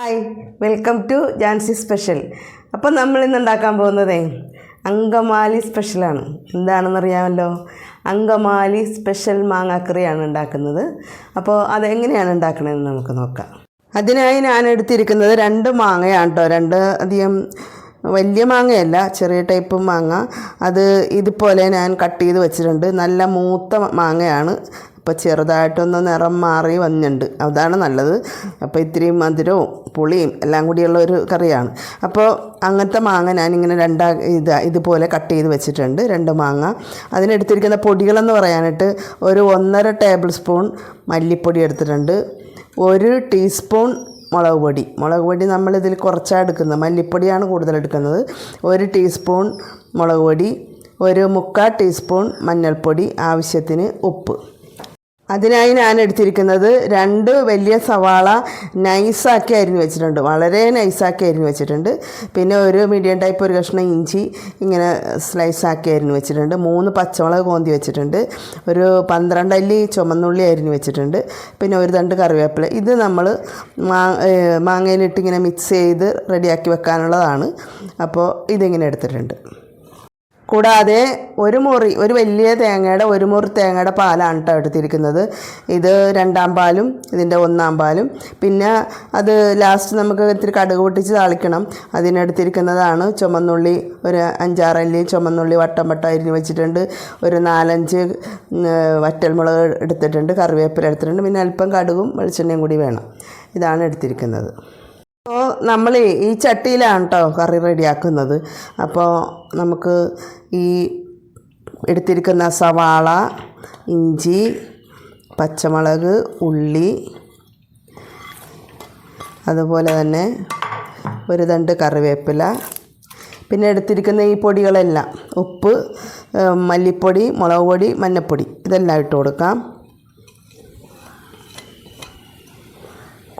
Hi welcome to Jancy special അപ്പോൾ നമ്മൾ ഇന്ന് ഉണ്ടാക്കാൻ പോകുന്നതേ അങ്കമാലി സ്പെഷ്യലാണ് എന്താണെന്നറിയാമല്ലോ അങ്കമാലി സ്പെഷ്യൽ മാങ്ങാക്കറിയാണ് ഉണ്ടാക്കുന്നത്. അപ്പോൾ അതെങ്ങനെയാണ് ഉണ്ടാക്കണതെന്ന് നമുക്ക് നോക്കാം. അതിനായി ഞാൻ എടുത്തിരിക്കുന്നത് രണ്ട് മാങ്ങയാണ് കേട്ടോ രണ്ട് അധികം വലിയ മാങ്ങയല്ല ചെറിയ ടൈപ്പ് മാങ്ങ. അത് ഇതുപോലെ ഞാൻ കട്ട് ചെയ്ത് വെച്ചിട്ടുണ്ട്. നല്ല മൂത്ത മാങ്ങയാണ്. അപ്പോൾ ചെറുതായിട്ടൊന്ന് നിറം മാറി വന്നിട്ടുണ്ട് അതാണ് നല്ലത്. അപ്പോൾ ഇത്തിരി മധുരവും പുളിയും എല്ലാം കൂടിയുള്ള ഒരു കറിയാണ്. അപ്പോൾ അങ്ങനത്തെ മാങ്ങ ഞാനിങ്ങനെ രണ്ടാ ഇത് ഇതുപോലെ കട്ട് ചെയ്ത് വെച്ചിട്ടുണ്ട്. രണ്ട് മാങ്ങ. അതിനെടുത്തിരിക്കുന്ന പൊടികളെന്ന് പറയാനായിട്ട് ഒരു ഒന്നര ടേബിൾ സ്പൂൺ മല്ലിപ്പൊടി എടുത്തിട്ടുണ്ട്. ഒരു ടീസ്പൂൺ മുളക് പൊടി. മുളക് പൊടി നമ്മളിതിൽ കുറച്ചാണ് എടുക്കുന്നത്. മല്ലിപ്പൊടിയാണ് കൂടുതൽ എടുക്കുന്നത്. ഒരു ടീസ്പൂൺ മുളക് പൊടി. ഒരു മുക്കാൽ ടീസ്പൂൺ മഞ്ഞൾപ്പൊടി. ആവശ്യത്തിന് ഉപ്പ്. അതിനായി ഞാൻ എടുത്തിരിക്കുന്നത് രണ്ട് വലിയ സവാള നൈസാക്കി അരിഞ്ഞ് വെച്ചിട്ടുണ്ട്. വളരെ നൈസാക്കി അരിഞ്ഞ് വെച്ചിട്ടുണ്ട്. പിന്നെ ഒരു മീഡിയം ടൈപ്പ് ഒരു കഷ്ണം ഇഞ്ചി ഇങ്ങനെ സ്ലൈസാക്കി അരിഞ്ഞ് വെച്ചിട്ടുണ്ട്. മൂന്ന് പച്ചമുളക് കോന്തി വെച്ചിട്ടുണ്ട്. ഒരു പന്ത്രണ്ട് അല്ലി ചുമന്നുള്ളി അരിഞ്ഞ് വെച്ചിട്ടുണ്ട്. പിന്നെ ഒരു തണ്ട് കറിവേപ്പില. ഇത് നമ്മൾ മാ മാങ്ങയിലിട്ട് ഇങ്ങനെ മിക്സ് ചെയ്ത് റെഡിയാക്കി വെക്കാനുള്ളതാണ്. അപ്പോൾ ഇതിങ്ങനെ എടുത്തിട്ടുണ്ട്. കൂടാതെ ഒരു മുറി ഒരു വലിയ തേങ്ങയുടെ ഒരു മുറി തേങ്ങയുടെ പാലാണ് കേട്ടോ എടുത്തിരിക്കുന്നത്. ഇത് രണ്ടാം പാലും ഇതിന്റെ ഒന്നാം പാലും. പിന്നെ അത് ലാസ്റ്റ് നമുക്ക് ഇത്തിരി കടുക് പൊട്ടിച്ച് താളിക്കണം. അതിനെടുത്തിരിക്കുന്നതാണ് ചുമന്നുള്ളി ഒരു അഞ്ചാറല്ലി ചുമന്നുള്ളി വട്ടം വട്ടം അരിഞ്ഞ് വെച്ചിട്ടുണ്ട്. ഒരു നാലഞ്ച് വറ്റൽമുളക് എടുത്തിട്ടുണ്ട് കറിവേപ്പില എടുത്തിട്ടുണ്ട്. പിന്നെ അല്പം കടുകും വെളിച്ചെണ്ണയും കൂടി വേണം. ഇതാണ് എടുത്തിരിക്കുന്നത്. അപ്പോൾ നമ്മൾ ഈ ചട്ടിയിലാണ് കേട്ടോ കറി റെഡിയാക്കുന്നത്. അപ്പോൾ നമുക്ക് ഈ എടുത്തിരിക്കുന്ന സവാള ഇഞ്ചി പച്ചമുളക് ഉള്ളി അതുപോലെ തന്നെ ഒരു തണ്ട് കറിവേപ്പില പിന്നെ എടുത്തിരിക്കുന്ന ഈ പൊടികളെല്ലാം ഉപ്പ് മല്ലിപ്പൊടി മുളക് പൊടി മഞ്ഞൾപ്പൊടി ഇതെല്ലാം ഇട്ട് കൊടുക്കാം.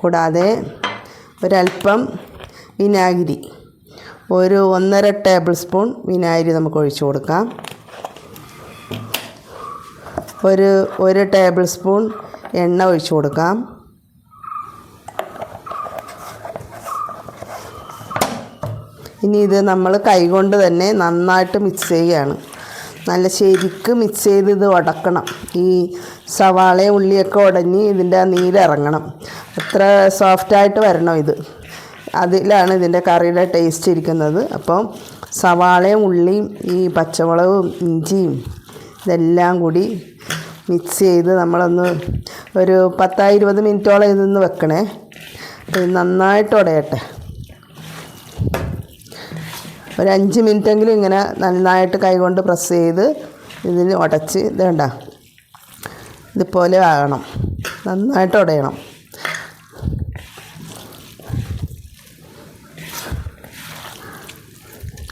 കൂടാതെ ഒരല്പം വിനാഗിരി. ഒരു ഒന്നര ടേബിൾ സ്പൂൺ വിനാഗിരി നമുക്ക് ഒഴിച്ചു കൊടുക്കാം. ഒരു ഒരു ടേബിൾ സ്പൂൺ എണ്ണ ഒഴിച്ചു കൊടുക്കാം. ഇനി ഇത് നമ്മൾ കൈകൊണ്ട് തന്നെ നന്നായിട്ട് മിക്സ് ചെയ്യുകയാണ്. നല്ല ശരിക്ക് മിക്സ് ചെയ്ത് ഇത് ഉടക്കണം ഈ സവാളയും ഉള്ളിയൊക്കെ ഉടഞ്ഞ് ഇതിന്റെ നീരിറങ്ങണം അത്ര സോഫ്റ്റായിട്ട് വരണം ഇത്? അതിലാണ് ഇതിന്റെ കറിയുടെ ടേസ്റ്റ് ഇരിക്കുന്നത്. അപ്പം സവാളയും ഉള്ളിയും ഈ പച്ചമുളകും ഇഞ്ചിയും ഇതെല്ലാം കൂടി മിക്സ് ചെയ്ത് നമ്മളൊന്ന് ഒരു പത്താ ഇരുപത് മിനിറ്റോളം ഇതൊന്ന് വെക്കണേ. നന്നായിട്ട് ഉടയട്ടെ ഒരു അഞ്ച് മിനിറ്റെങ്കിലും ഇങ്ങനെ നന്നായിട്ട് കൈകൊണ്ട് പ്രസ് ചെയ്ത് ഇതിന് ഉടച്ച് ഇത് വേണ്ട ഇതുപോലെ ആകണം. നന്നായിട്ട് ഉടയണം.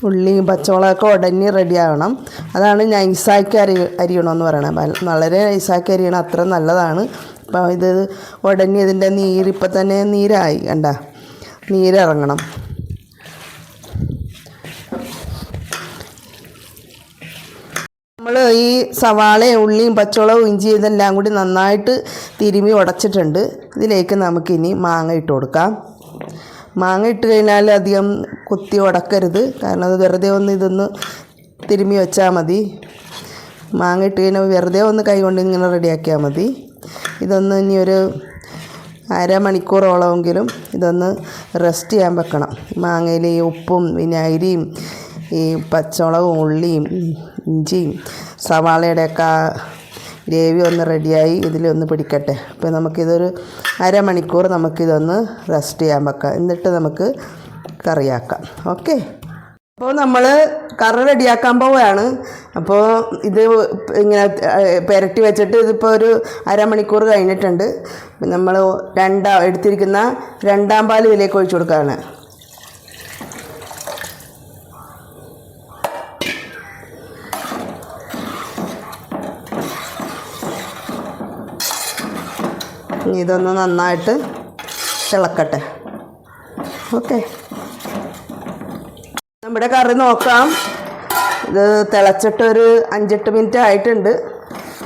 ഉള്ളി പച്ചമുളകൊക്കെ ഉടഞ്ഞ് റെഡിയാകണം അതാണ് നൈസാക്കി അരി അരിയണമെന്ന് പറയണത്. വളരെ നൈസാക്കി അരിയണം അത്ര നല്ലതാണ്. അപ്പോൾ ഇത് ഉടഞ്ഞ് ഇതിന്റെ നീരിപ്പോൾ തന്നെ നീരായി കണ്ട? നീരിറങ്ങണം. നമ്മൾ ഈ സവാളയും ഉള്ളിയും പച്ചമുളകും ഇഞ്ചിയും ഇതെല്ലാം കൂടി നന്നായിട്ട് തിരുമി ഉടച്ചിട്ടുണ്ട്. ഇതിലേക്ക് നമുക്കിനി മാങ്ങ ഇട്ട് കൊടുക്കാം. മാങ്ങ ഇട്ട് കഴിഞ്ഞാൽ അധികം കുത്തി ഉടക്കരുത്. കാരണം അത് വെറുതെ ഒന്ന് ഇതൊന്ന് തിരുമി വെച്ചാൽ മതി. മാങ്ങ ഇട്ട് കഴിഞ്ഞാൽ വെറുതെ ഒന്ന് കൈ കൊണ്ട് ഇങ്ങനെ റെഡിയാക്കിയാൽ മതി. ഇതൊന്ന് ഇനി ഒരു അരമണിക്കൂറോളമെങ്കിലും ഇതൊന്ന് റെസ്റ്റ് ചെയ്യാൻ വെക്കണം. മാങ്ങയിൽ ഈ ഉപ്പും വിനാഗിരിയും ഈ പച്ചമുളകും ഉള്ളിയും ഇഞ്ചിയും സവാളയുടെയൊക്കെ ആ ഗ്രേവി ഒന്ന് റെഡിയായി ഇതിലൊന്ന് പിടിക്കട്ടെ. അപ്പോൾ നമുക്കിതൊരു അരമണിക്കൂർ നമുക്കിതൊന്ന് റെസ്റ്റ് ചെയ്യാൻ വെക്കാം. എന്നിട്ട് നമുക്ക് കറിയാക്കാം. ഓക്കെ? അപ്പോൾ നമ്മൾ കറി റെഡിയാക്കാൻ പോവുകയാണ്. അപ്പോൾ ഇത് ഇങ്ങനെ പെരട്ടി വെച്ചിട്ട് ഇതിപ്പോൾ ഒരു അരമണിക്കൂർ കഴിഞ്ഞിട്ടുണ്ട്. നമ്മൾ രണ്ടാം എടുത്തിരിക്കുന്ന രണ്ടാം പാൽ ഇതിലേക്ക് ഒഴിച്ചു കൊടുക്കുകയാണ്. ഇനി ഇതൊന്ന് നന്നായിട്ട് തിളക്കട്ടെ. ഓക്കെ. നമ്മുടെ കറി നോക്കാം. ഇത് തിളച്ചിട്ടൊരു അഞ്ചെട്ട് മിനിറ്റ് ആയിട്ടുണ്ട്.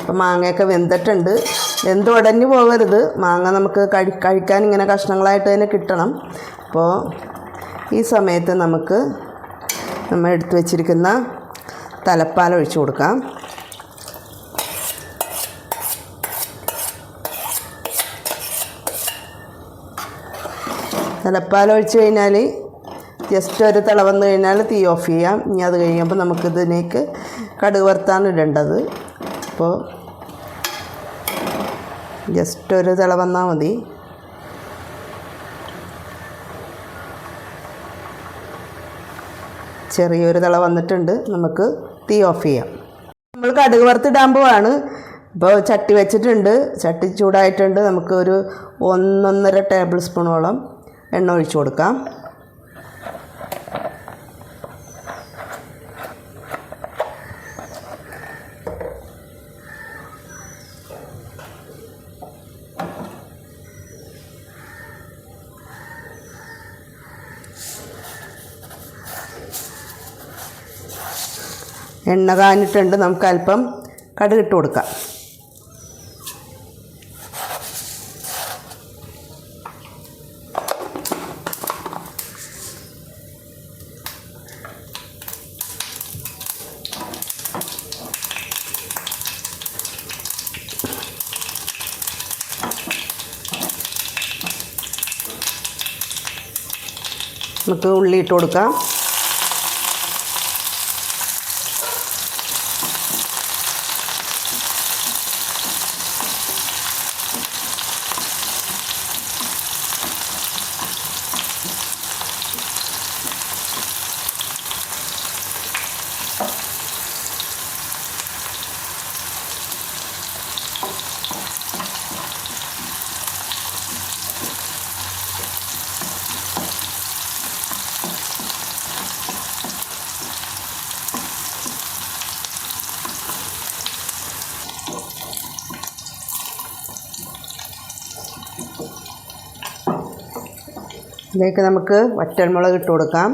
അപ്പം മാങ്ങയൊക്കെ വെന്തിട്ടുണ്ട്. വെന്ത് ഉടഞ്ഞു പോകരുത്. മാങ്ങ നമുക്ക് കഴി കഴിക്കാൻ ഇങ്ങനെ കഷ്ണങ്ങളായിട്ട് തന്നെ കിട്ടണം. അപ്പോൾ ഈ സമയത്ത് നമുക്ക് നമ്മൾ എടുത്തു വച്ചിരിക്കുന്ന തലപ്പാൽ ഒഴിച്ചു കൊടുക്കാം. തലപ്പാൽ ഒഴിച്ച് കഴിഞ്ഞാൽ ജസ്റ്റ് ഒരു തിള വന്നു കഴിഞ്ഞാൽ തീ ഓഫ് ചെയ്യാം. ഇനി അത് കഴിയുമ്പോൾ നമുക്കിതിലേക്ക് കടുക് വറുത്താണ് ഇടേണ്ടത്. അപ്പോൾ ജസ്റ്റ് ഒരു തിള വന്നാൽ മതി. ചെറിയൊരു തിള വന്നിട്ടുണ്ട്. നമുക്ക് തീ ഓഫ് ചെയ്യാം. നമ്മൾ കടുക് വറുത്തിടാൻ പോവാണ്. ഇപ്പോൾ ചട്ടി വെച്ചിട്ടുണ്ട്. ചട്ടി ചൂടായിട്ടുണ്ട്. നമുക്ക് ഒരു ഒന്നൊന്നര ടേബിൾ സ്പൂണോളം എണ്ണ ഒഴിച്ചു കൊടുക്കാം. എണ്ണ കാഞ്ഞിട്ടുണ്ട്. നമുക്ക് അല്പം കടുക് ഇട്ട് കൊടുക്കാം. നമുക്ക് ഉള്ളി ഇട്ട് കൊടുക്കാം. ഇതിലേക്ക് നമുക്ക് വറ്റൽമുളക് ഇട്ട് കൊടുക്കാം.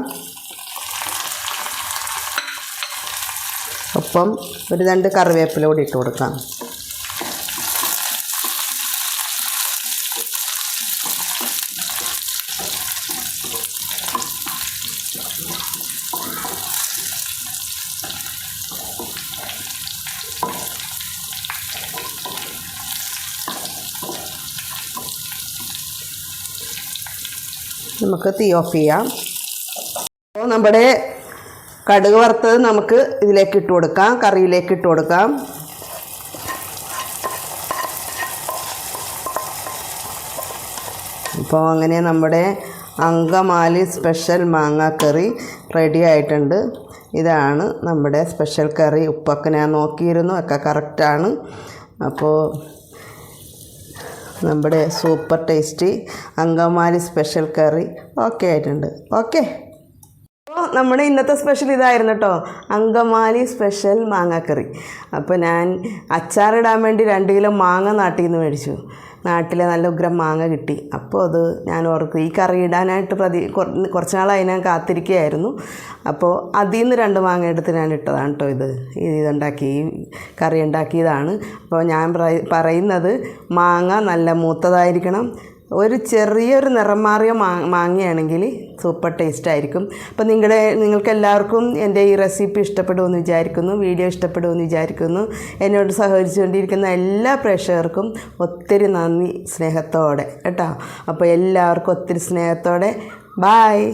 ഒപ്പം ഒരു രണ്ട് കറിവേപ്പില കൂടി ഇട്ട് കൊടുക്കാം. നമുക്ക് തീ ഓഫ് ചെയ്യാം. അപ്പോൾ നമ്മുടെ കടുക് വറുത്തത് നമുക്ക് ഇതിലേക്ക് ഇട്ട് കൊടുക്കാം കറിയിലേക്ക് ഇട്ട് കൊടുക്കാം. അപ്പോൾ അങ്ങനെ നമ്മുടെ അങ്കമാലി സ്പെഷ്യൽ മാങ്ങാക്കറി റെഡി ആയിട്ടുണ്ട്. ഇതാണ് നമ്മുടെ സ്പെഷ്യൽ കറി. ഉപ്പൊക്കെ ഞാൻ നോക്കിയിരുന്നു ഒക്കെ കറക്റ്റാണ്. അപ്പോൾ നമ്മുടെ super tasty Angamaly special curry okay ആയിട്ടുണ്ട്. ഓക്കെ. അപ്പോൾ നമ്മുടെ ഇന്നത്തെ സ്പെഷ്യൽ ഇതായിരുന്നു കേട്ടോ അങ്കമാലി സ്പെഷ്യൽ മാങ്ങാക്കറി. അപ്പോൾ ഞാൻ അച്ചാറിടാൻ വേണ്ടി രണ്ട് കിലോ മാങ്ങ നാട്ടിൽ നിന്ന് മേടിച്ചു. നാട്ടിലെ നല്ല ഉഗ്രം മാങ്ങ കിട്ടി. അപ്പോൾ അത് ഞാൻ ഓർക്കും. ഈ കറി ഇടാനായിട്ട് പ്രതി കുറച്ച് നാളായി ഞാൻ കാത്തിരിക്കുകയായിരുന്നു. അപ്പോൾ അതിൽ നിന്ന് രണ്ട് മാങ്ങ എടുത്ത് ഞാൻ ഇട്ടതാണ് കേട്ടോ ഇത്. ഇതുണ്ടാക്കി ഈ കറി ഉണ്ടാക്കിയതാണ്. അപ്പോൾ ഞാൻ പറയുന്നത് മാങ്ങ നല്ല മൂത്തതായിരിക്കണം. ഒരു ചെറിയൊരു നിറം മാറിയ മാ മാങ്ങയാണെങ്കിൽ സൂപ്പർ ടേസ്റ്റ് ആയിരിക്കും. അപ്പോൾ നിങ്ങളുടെ നിങ്ങൾക്ക് എല്ലാവർക്കും എന്റെ ഈ റെസിപ്പി ഇഷ്ടപ്പെടുമെന്ന് വിചാരിക്കുന്നു വീഡിയോ ഇഷ്ടപ്പെടുമെന്ന് വിചാരിക്കുന്നു. എന്നോട് സഹകരിച്ചുകൊണ്ടിരിക്കുന്ന എല്ലാ പ്രേക്ഷകർക്കും ഒത്തിരി നന്ദി സ്നേഹത്തോടെ കേട്ടോ. അപ്പോൾ എല്ലാവർക്കും ഒത്തിരി സ്നേഹത്തോടെ ബായ്